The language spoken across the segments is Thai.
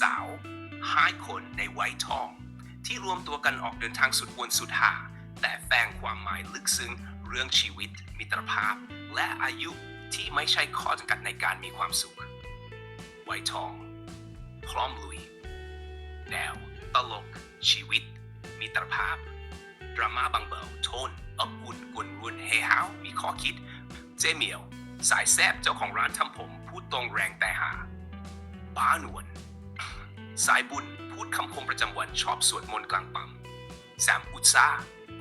สาวห้าคนในวัยทอง ที่รวมตัวกันออกเดินทางสุดวนสุดหา แต่แฝงความหมายลึกซึ้งเรื่องชีวิต มิตรภาพ และอายุที่ไม่ใช่ข้อจำกัดในการมีความสุข ไวัยทอง พร้อมลุย แนว ตลก ชีวิต มิตรภาพ ดราม่าบางเบาโทนอบอุ่นกุนรุนเฮฮาวมีข้อคิด เจเมียว สายแซบเจ้าของร้านทำผม พูดตรงแรงแต่หาป้าหนวน สายบุญพูดคำคมประจำวันชอบสวดมนต์กลางปั๊มแซมอุตซา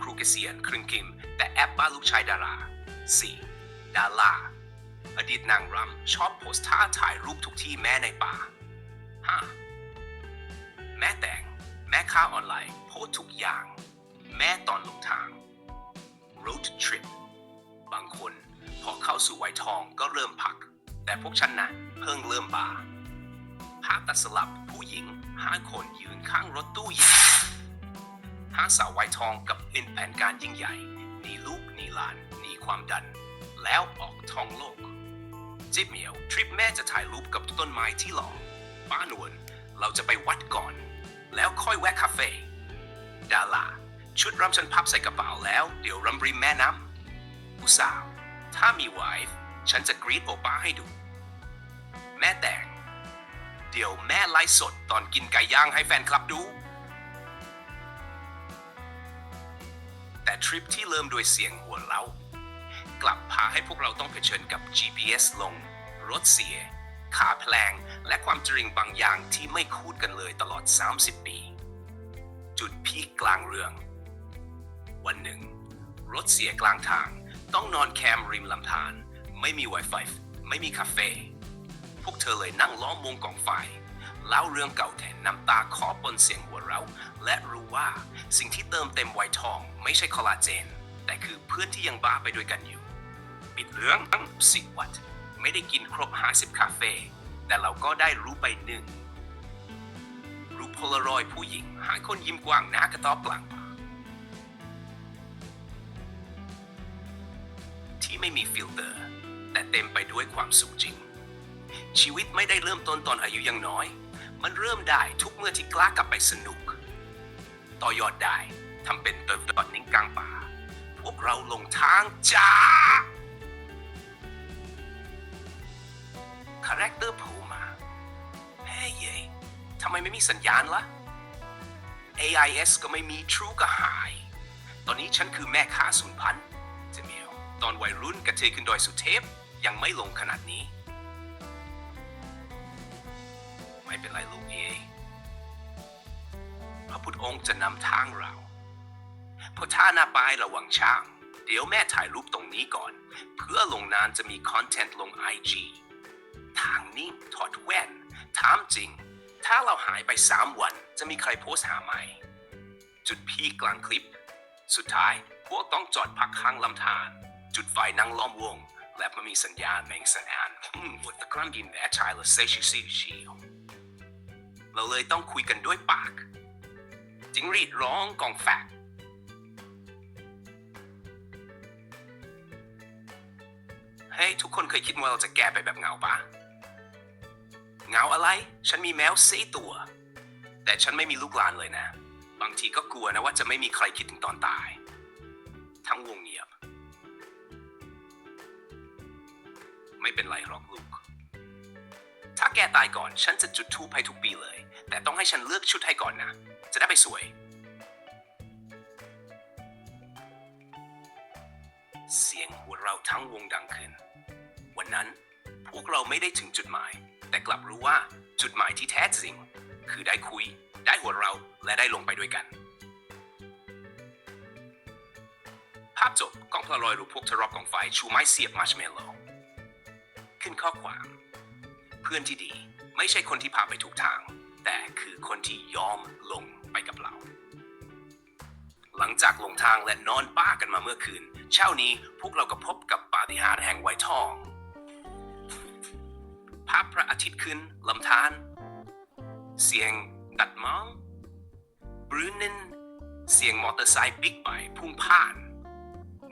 ครูเกษียณครึ่งกิม แต่แอปบ้าลูกชายดารา 4. ดาราอดีตนางรำชอบโพสท่าถ่ายรูปทุกที่แม่ในป่า 5. แม่แต่ง แม่ค้าออนไลน์โพสทุกอย่าง แม่ตอนลงทาง road trip บางคน พอเข้าสู่วัยทองก็เริ่มพัก แต่พวกฉันนะเพิ่งเริ่มบาร์ ภาพตัดสลับผู้หญิงห้าคนยืนข้างรถตู้ใหญ่ห้าสาววัยทองกับอ็นแผนการยิ่งใหญ่หนีลูกหนีหลานหนีความดัน แล้วออกท่องโลกเจ๊เหมียวทริปแม่จะถ่ายรูปกับต้นไม้ที่หล่อป้านวลเราจะไปวัดก่อน แล้วค่อยแวะคาเฟ่ดาราชุดรำฉันพับใส่กระเป๋าแล้ว เดี๋ยวรำริมแม่น้ำผู้สาว ถ้ามีไวฟ์ฉันจะกรีดโอป้าให้ดู เดี๋ยวแม่ไลฟ์สดตอนกินไก่ย่างให้แฟนคลับดู แต่ทริปที่เริ่มด้วยเสียงหัวเราะกลับพาให้พวกเราต้องเผชิญกับ GPS ลง รถเสีย ขาแพลง และความจริงบางอย่างที่ไม่คูดกันเลยตลอด 30 ปี จุดพีคกลางเรื่อง วันหนึ่ง รถเสียกลางทาง ต้องนอนแคมป์ริมลำธารไม่มี Wi-Fi ไม่มีคาเฟ่ พวกเธอเลยนั่งล้อมวงกองไฟเล่าเรื่องเก่าแทนน้ำตาคอปนเสียงหัวเราะและรู้ว่าสิ่งที่เติมเต็มไวท์ทองไม่ใช่คอลลาเจน แต่คือเพื่อนที่ยังบ้าไปด้วยกันอยู่ ปิดเรื่องทั้งสิบวัตไม่ได้กินครบ50คาเฟ่แต่เราก็ได้รู้ไปหนึ่งรูปโพลารอยด์ผู้หญิง หาคนยิ้มกว้างหน้ากระต๊อบกลางที่ไม่มีฟิลเตอร์ แต่เต็มไปด้วยความสุขจริง ชีวิตไม่ได้เริ่มต้นตอนอายุยังน้อย มันเริ่มได้ทุกเมื่อที่กล้ากลับไปสนุก ต่อยอดได้ทำเป็นเติมตอนนิ่งกลางป่า พวกเราลงทางจ้าคาแรคเตอร์โผล่มาเฮ้ยเย่ทำไมไม่มีสัญญาณละ AIS ก็ไม่มี True ก็หาย ตอนนี้ฉันคือแม่ค้าสูญพันธุ์เจมีตอนวัยรุ่นกระเทยขึ้นดอยสุเทพ ยังไม่ลงขนาดนี้ ไม่เป็นไรลูกเอพระพุทธองค์จะนำทางเราเพราะถ้าหน้าป้ายระวังช่าง เดี๋ยวแม่ถ่ายรูปตรงนี้ก่อน เพื่อลงนานจะมีคอนเทนต์ลง IG ทางนี้ถอดแว่น ถามจริง ถ้าเราหายไป 3 วันจะมีใครโพสหาไหม จุดพีกลางคลิป สุดท้ายพวกต้องจอดพักข้างลำธารจุดไฟนั่งล้อมวง และไม่มีสัญญาณแมงสัญาณวัดตะกรัมดินแอชายและเซชิซิชิ เราเลยต้องคุยกันด้วยปากจิงรีดร้องกองแฟกเฮ้ทุกคนเคยคิดว่าเราจะแก้ไปแบบเงาปะเงาอะไร ฉันมีแมวสี่ตัว แต่ฉันไม่มีลูกหลานเลยนะ บางทีก็กลัวนะว่าจะไม่มีใครคิดถึงตอนตาย ทั้งวงเงียบ ไม่เป็นไรหรอกลูก ถ้าแกตายก่อนฉันจะจุดทูปให้ทุกปีเลย แต่ต้องให้ฉันเลือกชุดให้ก่อนนะ จะได้ไปสวย เสียงหัวเราทั้งวงดังขึ้น วันนั้นพวกเราไม่ได้ถึงจุดหมาย แต่กลับรู้ว่าจุดหมายที่แท้จริง คือได้คุย ได้หัวเราและได้ลงไปด้วยกัน ภาพจบกล้องพลาอยรูปพวกเธอรอบกองไฟชูไม้เสียบมัชเมลโล่ขึ้นข้อความ เพื่อนที่ดีไม่ใช่คนที่พาไปถูกทาง แต่คือคนที่ยอมลงไปกับเรา หลังจากลงทางและนอนป้ากันมาเมื่อคืน เช้านี้พวกเราก็พบกับปาฏิหาริย์แห่งไวท์ทองภาพพระอาทิตย์ขึ้นลำธารเสียงตัดมองบรูนินเสียงมอเตอร์ไซค์บิ๊กไบค์พุ่งผ่าน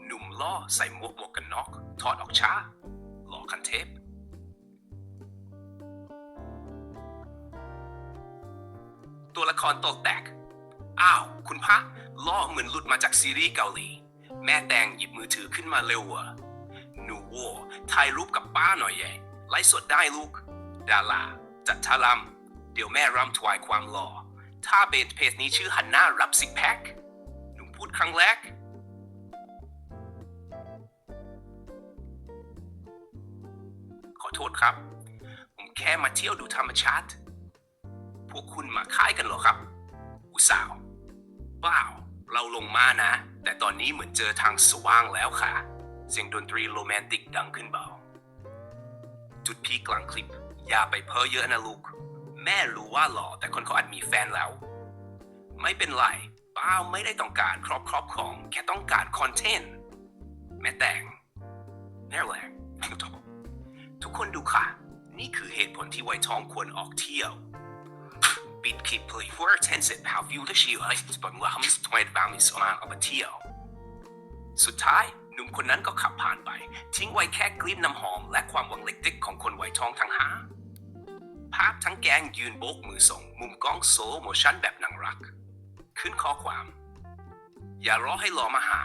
หนุ่มล่อใส่หมวกหมวกกันน็อกถอดออกช้าหล่อคันเทป ตัวละครตกแตก อ้าว คุณพระล่อเหมือนหลุดมาจากซีรีส์เกาหลี แม่แตงหยิบมือถือขึ้นมาเร็วเวอหนูโวถ่ายรูปกับป้าหน่อยแย่ไลฟ์สดได้ลูก ดาราจัดทารำเดี๋ยวแม่รำถวายความหล่อ ถ้าเบนเพจนี้ชื่อฮันน่ารับซิกแพคหนูพูดครั้งแรกขอโทษครับ ผมแค่มาเที่ยวดูธรรมชาติ พวกคุณมาค่ายกันเหรอครับอุสาวเปล่าเราลงมานะ แต่ตอนนี้เหมือนเจอทางสว่างแล้วค่ะ เสียงดนตรีโรแมนติกดังขึ้นเบา จุดพีกลางคลิป อย่าไปเพ้อเยอะนะลูก แม่รู้ว่าหล่อแต่คนเขาอาจมีแฟนแล้ว ไม่เป็นไรเป้าไม่ได้ต้องการครอบครอบของ แค่ต้องการคอนเทนต์แม่แต่งแน่แหละทุกคนดูค่ะ นี่คือเหตุผลที่ไวทองควรออกเที่ยว ปิดคลิปเลยว่าเทนเซ็ตพาววิวและชีวิตบนว่าฮัมสทอยบามิสมาออกมาเที่ยว สุดท้ายหนุ่มคนนั้นก็ขับผ่านไป ทิ้งไว้แค่กลิ่นน้ำหอม และความหวังเล็กๆของคนไวทองทั้งห้าภาพทั้งแกงยืนโบกมือส่ง มุมกล้องโซโมชั่นแบบนังรัก ขึ้นข้อความ อย่ารอให้รอมาหา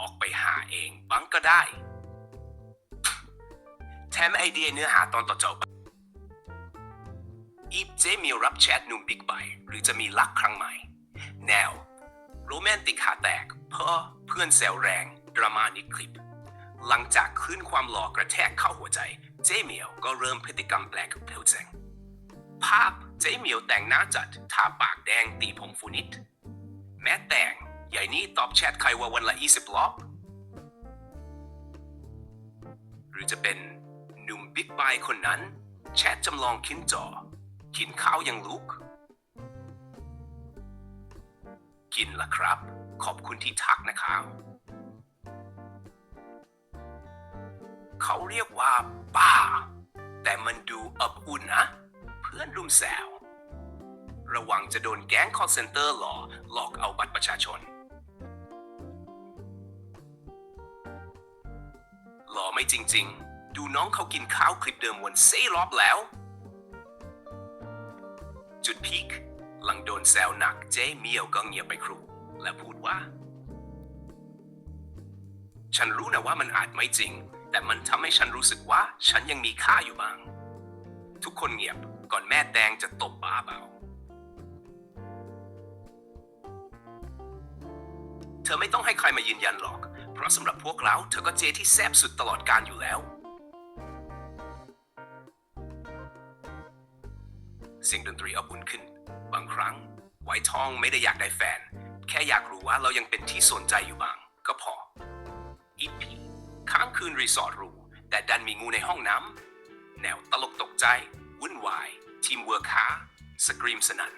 ออกไปหาเองบังก็ได้ แถมไอเดียเนื้อหาตอนต่อจบ อีฟเจมีรับแชทหนุ่มบิ๊กไบหรือจะมีรักครั้งใหม่ แนว โรแมนติกหาแตก เพราะเพื่อนแซวแรงดราม่านิดคลิป หลังจากคลื่นความหล่อกระแทกเข้าหัวใจ เจเมียวก็เริ่มพฤติกรรมแปลกเพลแจงภาพเจเมียวแต่งหน้าจัดทาปากแดงตีผมฟูนิด แม้แต่งใหญ่นี้ตอบแชทใครว่าวันละ 20 รอบ หรือจะเป็นหนุ่มบิ๊กไบคนนั้น แชทจำลองขึ้นจอ กินข้าวยังลุกกินละครับ ขอบคุณที่ทักนะครับ เขาเรียกว่าป้า แต่มันดูอบอุ่นนะ เพื่อนรุมแซว ระวังจะโดนแก๊ง call center หลอกหลอกเอาบัตรประชาชน หล่อไม่จริง ๆ ดูน้องเขากินข้าวคลิปเดิมวนเซ่รอบแล้ว จุดพีคหลังโดนแซวหนักเจ๊เมียวก็เงียบไปครูและพูดว่า ฉันรู้นะว่ามันอาจไม่จริง แต่มันทำให้ฉันรู้สึกว่า ฉันยังมีค่าอยู่บ้าง ทุกคนเงียบก่อนแม่แดงจะตบบ้าเบาเธอไม่ต้องให้ใครมายืนยันหรอก เพราะสำหรับพวกเรา เธอก็เจที่แซบสุดตลอดการอยู่แล้ว เสียงดนตรีอบอุ่นขึ้น บางครั้งไวทองไม่ได้อยากได้แฟน แค่อยากรู้ว่าเรายังเป็นที่สนใจอยู่บ้าง ก็พออีพีค้างคืนรีสอร์ทหรูแต่ดันมีงูในห้องน้ำแนวตลกตกใจ วุ่นวาย ทีมเวิร์คฮาสกรีมสนั่น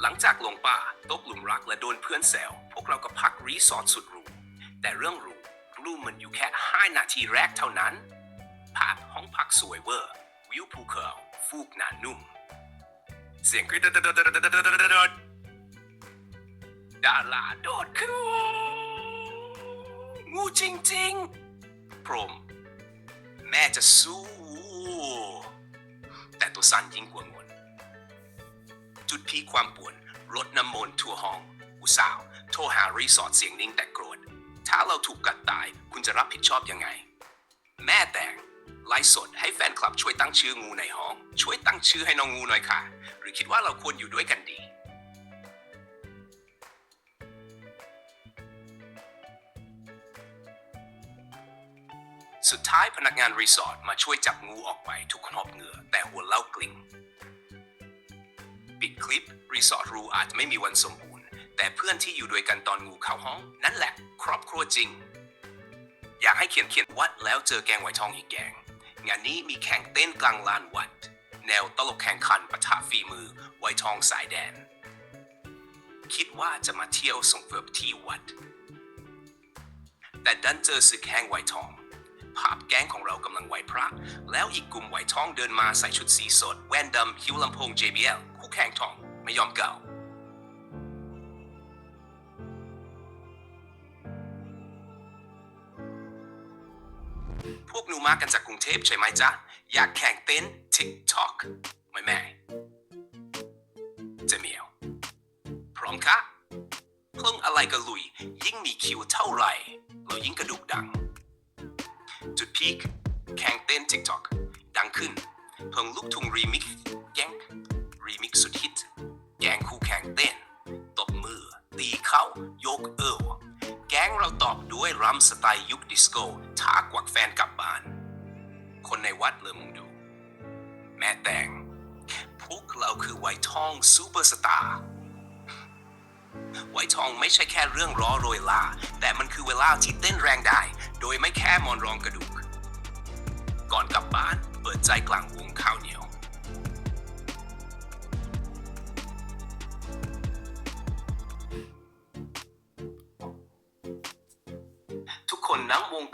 หลังจากลงป่าตกหลุมรักและโดนเพื่อนแซวพวกเราก็พักรีสอร์ทสุดหรูแต่เรื่องหรูรูมันอยู่แค่ 5 นาทีแรกเท่านั้น ฟูกหนานุ่ม เสียงกรีดดาราโดดขึ้นงูจริงๆ พรม แม่จะสู้ แต่ตัวสั้นยิ่งกว่างนจุดพีความปวนรถน้ำมนต์ทัวห้อง อุสาว โทรหารีสอร์ทเสียงนิ่งแต่โกรธ ถ้าเราถูกกัดตายคุณจะรับผิดชอบยังไง แม่แต่ง ไลฟ์สดให้แฟนคลับช่วยตั้งชื่องูในห้อง ช่วยตั้งชื่อให้น้องงูหน่อยค่ะ หรือคิดว่าเราควรอยู่ด้วยกันดี สุดท้ายพนักงานรีสอร์ทมาช่วยจับงูออกไปทุกคนหอบเหงื่อแต่หัวเล่ากลิ่งปิดคลิปรีสอร์ทรูอาจไม่มีวันสมบูรณ์ แต่เพื่อนที่อยู่ด้วยกันตอนงูเข้าห้อง นั่นแหละ ครอบครัวจริง อยากให้เขียนเขียนวัดแล้วเจอแกงไหวทองอีกแกง งานนี้มีแข่งเต้นกลางลานวัด แนวตลกแข่งขันปะทะฝีมือไวทองสายแดน คิดว่าจะมาเที่ยวส่งเฟิบที่วัด แต่ดันเจอศึกแห่งไวทอง ภาพแก๊งของเรากำลังไหวพระ แล้วอีกกลุ่มไหวทองเดินมาใส่ชุดสีสด แว่นดำหิวลำโพง JBL คู่แข่งทองไม่ยอมเก่า พวกหนูมากันจากกรุงเทพใช่ไหมจ๊ะ อยากแข่งเต้น TikTok ไม่แม่จเมียว พร้อมคะเพิ่งอะไรก็ลุย ยิ่งมีคิวเท่าไหร่ เรายิ่งกระดูกดัง จุดพีคแข่งเต้น TikTok ดังขึ้น เพิ่งลูกทุ่งรีมิกแก๊งรีมิกสุดฮิตแกงคู่แข่งเต้นตบมือ ตีเข้า ยกเอว รำสไตล์ยุคดิสโก้ท้ากวักแฟนกลับบ้าน คนในวัดเริ่มมุงดู แม่แตงพวกเราคือไวทองซูเปอร์สตาร์ไวทองไม่ใช่แค่เรื่องล้อโรยลา แต่มันคือเวลาที่เต้นแรงได้ โดยไม่แค่มอนรองกระดูก ก่อนกลับบ้านเปิดใจกลางวงข้าวเหนียว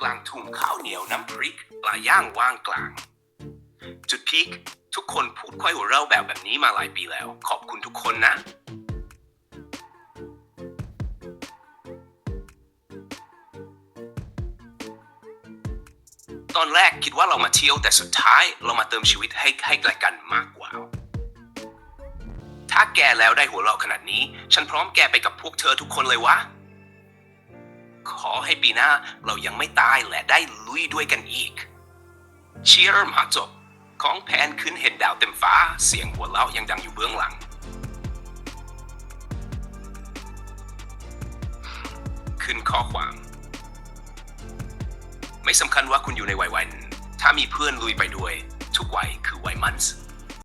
กลางทุ่งข้าวเหนียวน้ำพริกปลาย่างว่างกลาง จุดพีคทุกคนพูดค่อยหัวเราะแบบแบบนี้มาหลายปีแล้ว ขอบคุณทุกคนนะตอนแรกคิดว่าเรามาเที่ยวแต่สุดท้ายเรามาเติมชีวิตให้ให้แก่กันมากกว่า ถ้าแกแล้วได้หัวเราะขนาดนี้ ฉันพร้อมแกไปกับพวกเธอทุกคนเลยวะ ขอให้ปีหน้าเรายังไม่ตายและได้ลุยด้วยกันอีก เชียร์มาจบของแพนขึ้นเห็นดาวเต็มฟ้า เสียงหัวเราะยังดังอยู่เบื้องหลัง ขึ้นข้อความ ไม่สำคัญว่าคุณอยู่ในวัยวัน ถ้ามีเพื่อนลุยไปด้วย ทุกวัยคือวัยมันส์